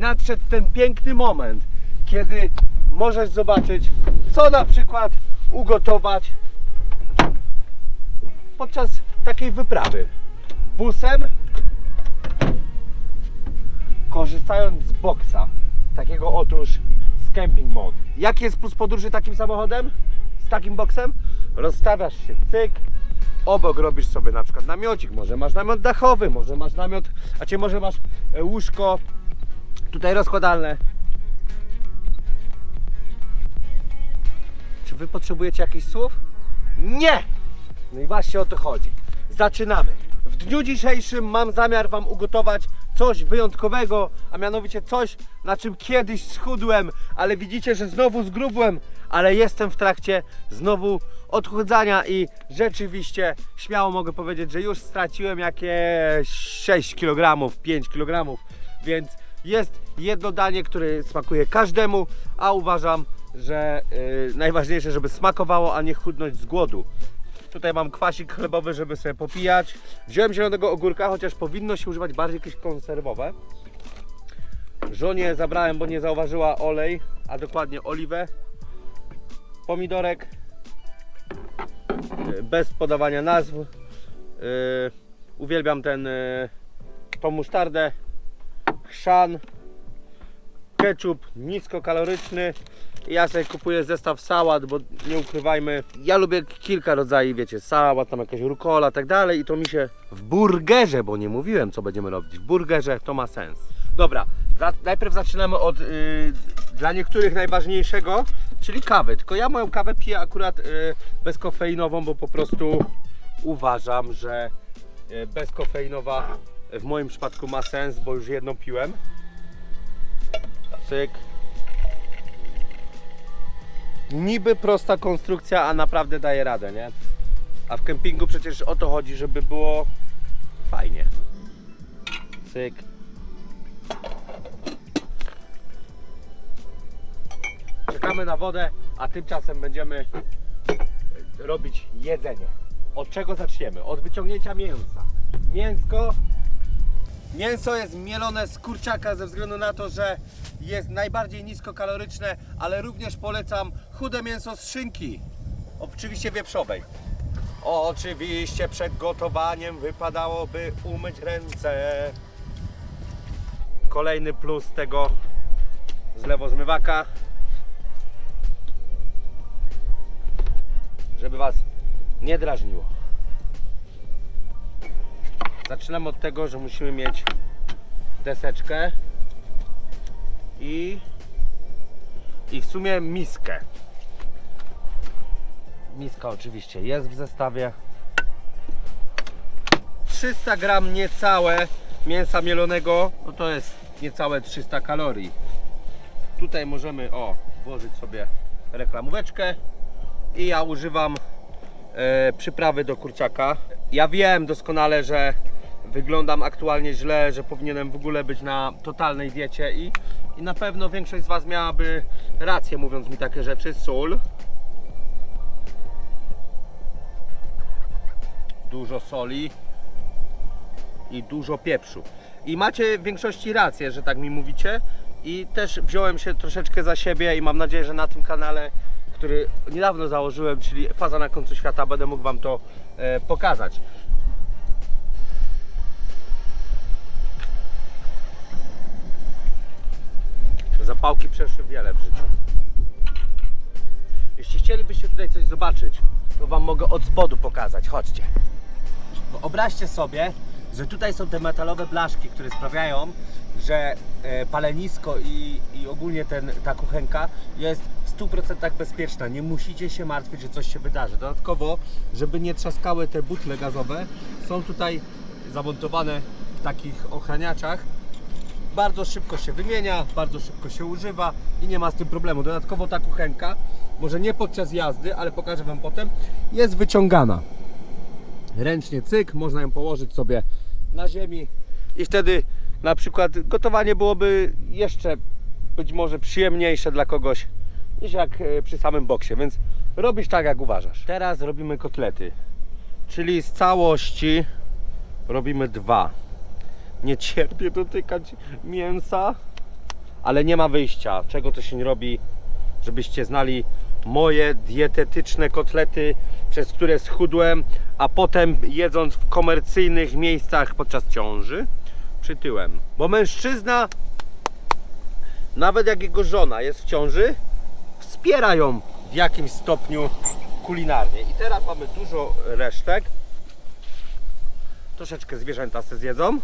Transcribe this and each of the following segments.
nadszedł ten piękny moment, kiedy możesz zobaczyć, co na przykład ugotować podczas takiej wyprawy. Busem, korzystając z boksa, takiego otóż z camping mode. Jaki jest plus podróży takim samochodem? Z takim boksem? Rozstawiasz się, cyk, obok robisz sobie na przykład namiocik, może masz namiot dachowy, może masz namiot, a cię może masz e, łóżko tutaj rozkładalne. Czy wy potrzebujecie jakichś słów? Nie! No i właśnie o to chodzi. Zaczynamy. W dniu dzisiejszym mam zamiar Wam ugotować coś wyjątkowego, a mianowicie coś, na czym kiedyś schudłem, ale widzicie, że znowu zgrubłem, ale jestem w trakcie znowu odchudzania i rzeczywiście śmiało mogę powiedzieć, że już straciłem jakieś 6 kg, 5 kg, więc jest jedno danie, które smakuje każdemu, a uważam, że yy, najważniejsze, żeby smakowało, a nie chudnąć z głodu. Tutaj mam kwasik chlebowy, żeby sobie popijać. Wziąłem zielonego ogórka, chociaż powinno się używać bardziej jakieś konserwowe. Żonie zabrałem, bo nie zauważyła olej, a dokładnie oliwę. Pomidorek. yy, Bez podawania nazw. Yy, uwielbiam ten, yy, tą musztardę. Chrzan. Ketchup niskokaloryczny. Ja sobie kupuję zestaw sałat, bo nie ukrywajmy, ja lubię kilka rodzajów, wiecie, sałat, tam jakaś rukola, tak dalej i to mi się w burgerze, bo nie mówiłem co będziemy robić, w burgerze to ma sens. Dobra, najpierw zaczynamy od yy, dla niektórych najważniejszego, czyli kawy, tylko ja moją kawę piję akurat yy, bezkofeinową, bo po prostu uważam, że yy, bezkofeinowa w moim przypadku ma sens, bo już jedną piłem. Cyk. Niby prosta konstrukcja, a naprawdę daje radę, nie? A w kempingu przecież o to chodzi, żeby było fajnie. Cyk. Czekamy na wodę, a tymczasem będziemy robić jedzenie. Od czego zaczniemy? Od wyciągnięcia mięsa. Mięsko Mięso jest mielone z kurczaka ze względu na to, że jest najbardziej niskokaloryczne, ale również polecam chude mięso z szynki. Oczywiście wieprzowej. Oczywiście przed gotowaniem wypadałoby umyć ręce. Kolejny plus tego zlewozmywaka. Żeby Was nie drażniło. Zaczynamy od tego, że musimy mieć deseczkę i, i w sumie miskę. Miska oczywiście jest w zestawie. 300 gram niecałe mięsa mielonego, no to jest niecałe 300 kalorii. Tutaj możemy o włożyć sobie reklamóweczkę i ja używam e, przyprawy do kurczaka. Ja wiem doskonale, że wyglądam aktualnie źle, że powinienem w ogóle być na totalnej diecie i, i na pewno większość z Was miałaby rację mówiąc mi takie rzeczy. Sól. Dużo soli i dużo pieprzu. I macie w większości rację, że tak mi mówicie. I też wziąłem się troszeczkę za siebie i mam nadzieję, że na tym kanale, który niedawno założyłem, czyli Faza na końcu świata, będę mógł Wam to e, pokazać. Zapałki przeszły wiele w życiu. Jeśli chcielibyście tutaj coś zobaczyć, to Wam mogę od spodu pokazać. Chodźcie. Wyobraźcie sobie, że tutaj są te metalowe blaszki, które sprawiają, że e, palenisko i, i ogólnie ten, ta kuchenka jest w 100% bezpieczna. Nie musicie się martwić, że coś się wydarzy. Dodatkowo, żeby nie trzaskały te butle gazowe, są tutaj zamontowane w takich ochraniaczach. Bardzo szybko się wymienia, bardzo szybko się używa i nie ma z tym problemu. Dodatkowo ta kuchenka, może nie podczas jazdy, ale pokażę Wam potem, jest wyciągana ręcznie cyk, można ją położyć sobie na ziemi i wtedy na przykład gotowanie byłoby jeszcze być może przyjemniejsze dla kogoś niż jak e, przy samym boksie, więc robisz tak jak uważasz. Teraz robimy kotlety, czyli z całości robimy dwa. Nie cierpię dotykać mięsa. ale nie ma wyjścia. Czego to się nie robi, żebyście znali moje dietetyczne kotlety, przez które schudłem, a potem jedząc w komercyjnych miejscach podczas ciąży, przytyłem. Bo mężczyzna, nawet jak jego żona jest w ciąży, wspiera ją w jakimś stopniu kulinarnie. I teraz mamy dużo resztek. Troszeczkę zwierzęta se zjedzą.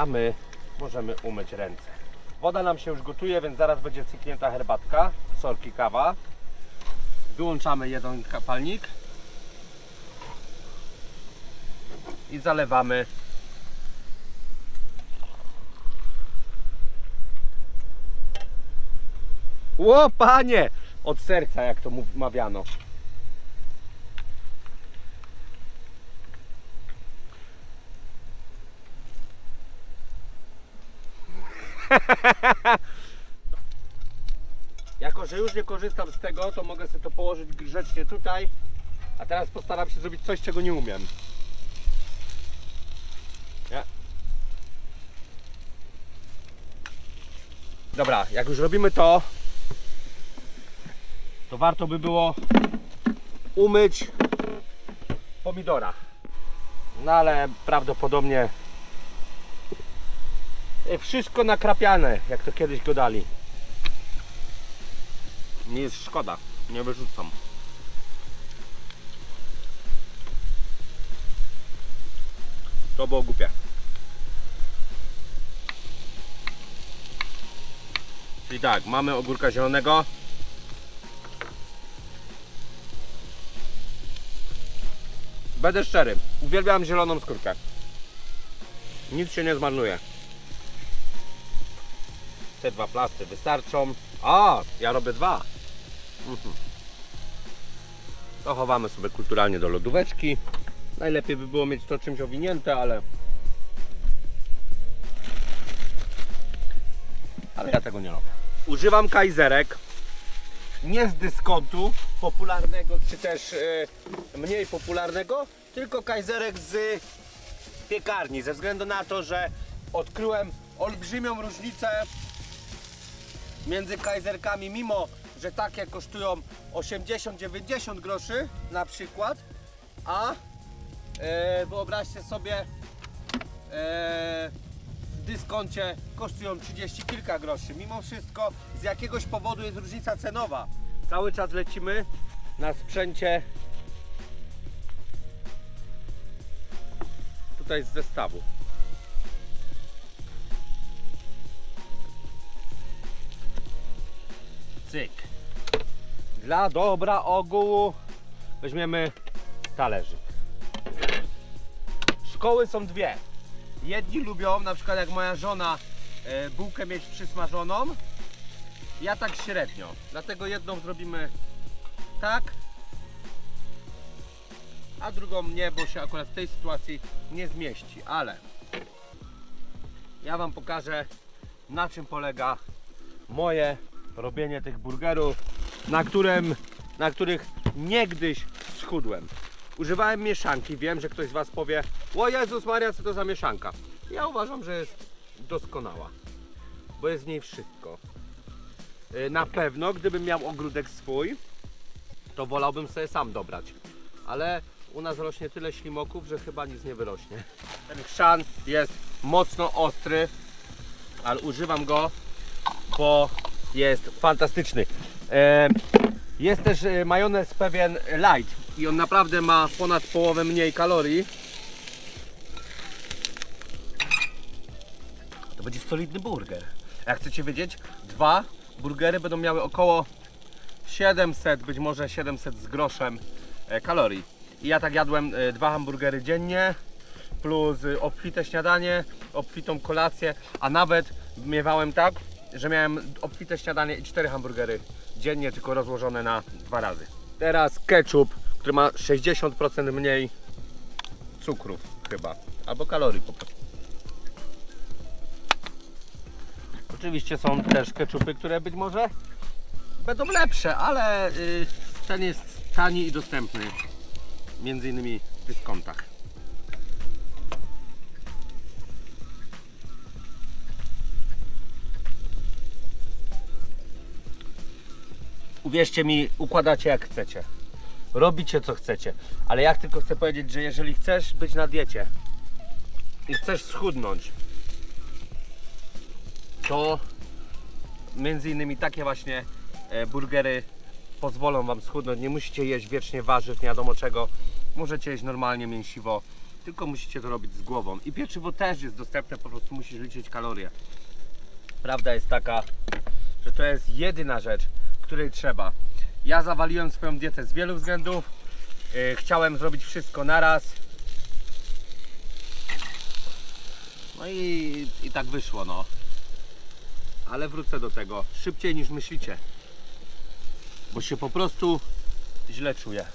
A my możemy umyć ręce. Woda nam się już gotuje, więc zaraz będzie cyknięta herbatka, sorki, kawa. Wyłączamy jeden kapalnik i zalewamy Ło, panie! Od serca, jak to mawiano. Jako, że już nie korzystam z tego, to mogę sobie to położyć grzecznie tutaj. A teraz postaram się zrobić coś, czego nie umiem. Nie. Dobra, jak już robimy to, to warto by było umyć pomidora. No ale prawdopodobnie wszystko nakrapiane, jak to kiedyś go dali. Nie jest szkoda, nie wyrzucam. To było głupie. Czyli tak, mamy ogórka zielonego. Będę szczery, uwielbiam zieloną skórkę. Nic się nie zmarnuje. Te dwa plasty wystarczą. A, ja robię dwa. Mhm. To chowamy sobie kulturalnie do lodóweczki. Najlepiej by było mieć to czymś owinięte, ale... Ale ja tego nie robię. Używam kajzerek. Nie z dyskontu popularnego, czy też e, mniej popularnego, tylko kajzerek z piekarni. Ze względu na to, że odkryłem olbrzymią różnicę między kajzerkami, mimo że takie kosztują 80-90 groszy na przykład, a e, wyobraźcie sobie e, w dyskoncie kosztują 30 kilka groszy. Mimo wszystko z jakiegoś powodu jest różnica cenowa. Cały czas lecimy na sprzęcie tutaj z zestawu. Cyk. Dla dobra ogółu weźmiemy talerzyk. Szkoły są dwie. Jedni lubią, na przykład jak moja żona, e, bułkę mieć przysmażoną. Ja tak średnio. Dlatego jedną zrobimy tak, a drugą nie, bo się akurat w tej sytuacji nie zmieści. Ale ja Wam pokażę, na czym polega moje robienie tych burgerów, na, którym, na których niegdyś schudłem. Używałem mieszanki, wiem, że ktoś z Was powie O Jezus Maria, co to za mieszanka? Ja uważam, że jest doskonała, bo jest w niej wszystko. Yy, Na pewno, gdybym miał ogródek swój, to wolałbym sobie sam dobrać. Ale u nas rośnie tyle ślimoków, że chyba nic nie wyrośnie. Ten chrzan jest mocno ostry, ale używam go, bo jest fantastyczny. E, Jest też e, majonez pewien light i on naprawdę ma ponad połowę mniej kalorii. To będzie solidny burger. Jak chcecie wiedzieć, dwa burgery będą miały około 700, być może 700 z groszem e, kalorii. I ja tak jadłem dwa hamburgery dziennie, plus obfite śniadanie, obfitą kolację, a nawet miewałem tak, że miałem obfite śniadanie i cztery hamburgery dziennie, tylko rozłożone na dwa razy. Teraz ketchup, który ma 60% mniej cukrów chyba, albo kalorii po prostu. Oczywiście są też ketchupy, które być może będą lepsze, ale y, ten jest tani i dostępny. Między innymi w dyskontach. Uwierzcie mi, układacie jak chcecie. Robicie co chcecie. Ale ja tylko chcę powiedzieć, że jeżeli chcesz być na diecie i chcesz schudnąć, to między innymi takie właśnie e, burgery pozwolą Wam schudnąć. Nie musicie jeść wiecznie warzyw, nie wiadomo czego. Możecie jeść normalnie, mięsiwo, tylko musicie to robić z głową. I pieczywo też jest dostępne, po prostu musisz liczyć kalorie. Prawda jest taka, że to jest jedyna rzecz, której trzeba. Ja zawaliłem swoją dietę z wielu względów. Yy, chciałem zrobić wszystko naraz. No i, i tak wyszło, no. Ale wrócę do tego szybciej niż myślicie. Bo się po prostu źle czuję.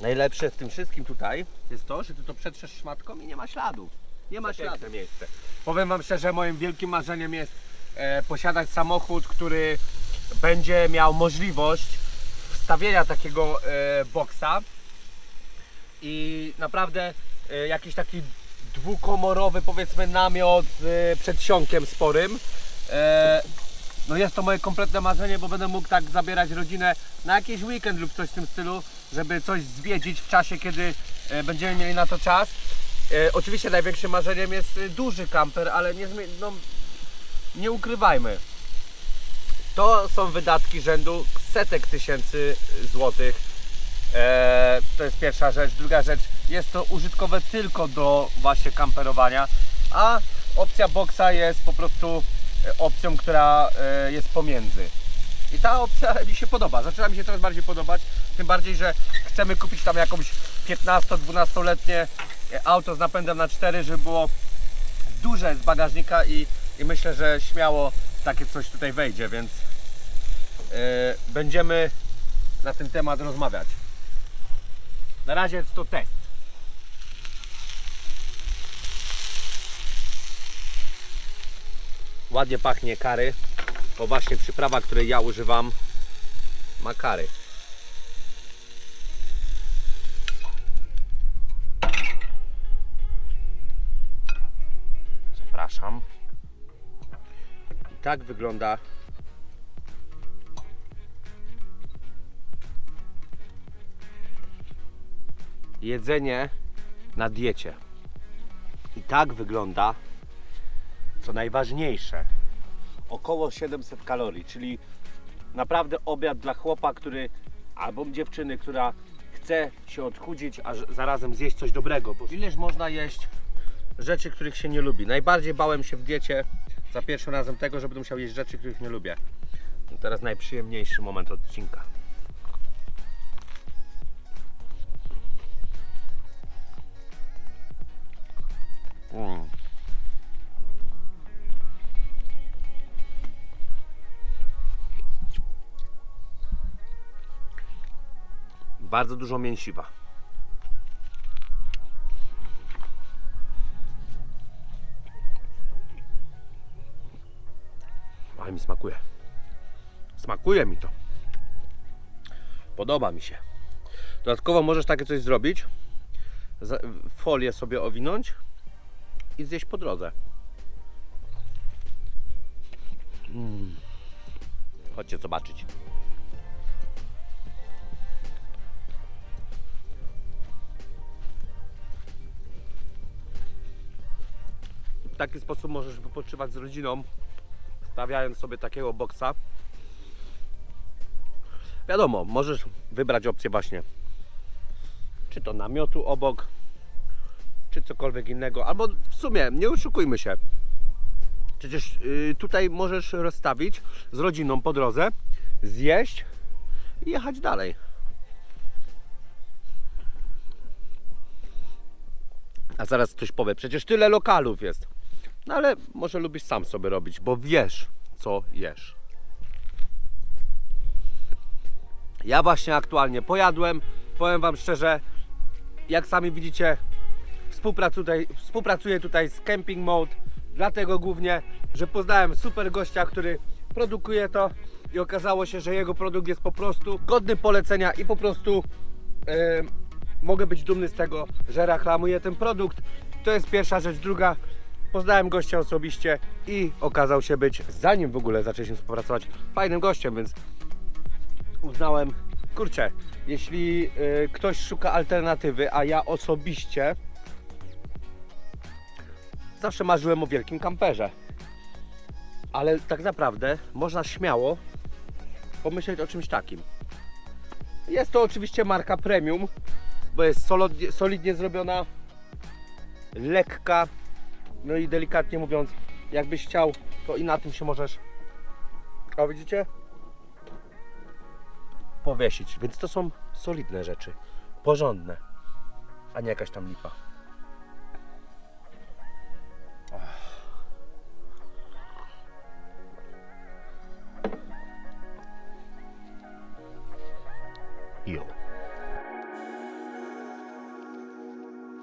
Najlepsze w tym wszystkim tutaj jest to, że ty to przetrzesz szmatką i nie ma śladów. Nie ma śladu. miejsce. Powiem Wam szczerze, moim wielkim marzeniem jest e, posiadać samochód, który będzie miał możliwość wstawienia takiego e, boksa i naprawdę e, jakiś taki dwukomorowy powiedzmy namiot z e, przedsionkiem sporym. E, no jest to moje kompletne marzenie, bo będę mógł tak zabierać rodzinę na jakiś weekend lub coś w tym stylu, żeby coś zwiedzić w czasie, kiedy e, będziemy mieli na to czas. E, oczywiście największym marzeniem jest e, duży kamper, ale nie, no, nie ukrywajmy. To są wydatki rzędu setek tysięcy złotych. E, to jest pierwsza rzecz. Druga rzecz, jest to użytkowe tylko do właśnie kamperowania, a opcja boxa jest po prostu e, opcją, która e, jest pomiędzy. I ta opcja mi się podoba, zaczyna mi się coraz bardziej podobać, tym bardziej, że chcemy kupić tam jakąś 15-12-letnie auto z napędem na 4, żeby było duże z bagażnika i, i myślę, że śmiało takie coś tutaj wejdzie, więc e, będziemy na ten temat rozmawiać. Na razie jest to test. Ładnie pachnie kary, bo właśnie przyprawa, której ja używam, ma kary. Zapraszam. I tak wygląda jedzenie na diecie. I tak wygląda, co najważniejsze, około 700 kalorii, czyli naprawdę obiad dla chłopa, który albo dziewczyny, która chce się odchudzić, a zarazem zjeść coś dobrego. Bo ileż można jeść rzeczy, których się nie lubi. Najbardziej bałem się w diecie za pierwszym razem tego, że będę musiał jeść rzeczy, których nie lubię. No teraz najprzyjemniejszy moment odcinka. Mm. Bardzo dużo mięsiwa. Mi smakuje. Smakuje mi to. Podoba mi się. Dodatkowo możesz takie coś zrobić. Folię sobie owinąć i zjeść po drodze. Mm. Chodźcie zobaczyć. W taki sposób możesz wypoczywać z rodziną, stawiając sobie takiego boksa. Wiadomo, możesz wybrać opcję właśnie czy to namiotu obok, czy cokolwiek innego, albo w sumie nie oszukujmy się. Przecież y, tutaj możesz rozstawić z rodziną po drodze, zjeść i jechać dalej. A zaraz ktoś powie, przecież tyle lokalów jest. No ale może lubisz sam sobie robić, bo wiesz, co jesz. Ja właśnie aktualnie pojadłem. Powiem Wam szczerze, jak sami widzicie, współpracuję tutaj, współpracuję tutaj z Camping Mode, dlatego głównie, że poznałem super gościa, który produkuje to i okazało się, że jego produkt jest po prostu godny polecenia i po prostu e, mogę być dumny z tego, że reklamuję ten produkt. To jest pierwsza rzecz. Druga, Poznałem gościa osobiście i okazał się być, zanim w ogóle zaczęliśmy współpracować, fajnym gościem, więc uznałem, kurczę, jeśli y, ktoś szuka alternatywy, a ja osobiście zawsze marzyłem o wielkim kamperze. Ale tak naprawdę można śmiało pomyśleć o czymś takim. Jest to oczywiście marka premium, bo jest solidnie, solidnie zrobiona, lekka, no i delikatnie mówiąc, jakbyś chciał, to i na tym się możesz, a widzicie, powiesić. Więc to są solidne rzeczy, porządne, a nie jakaś tam lipa. Jo.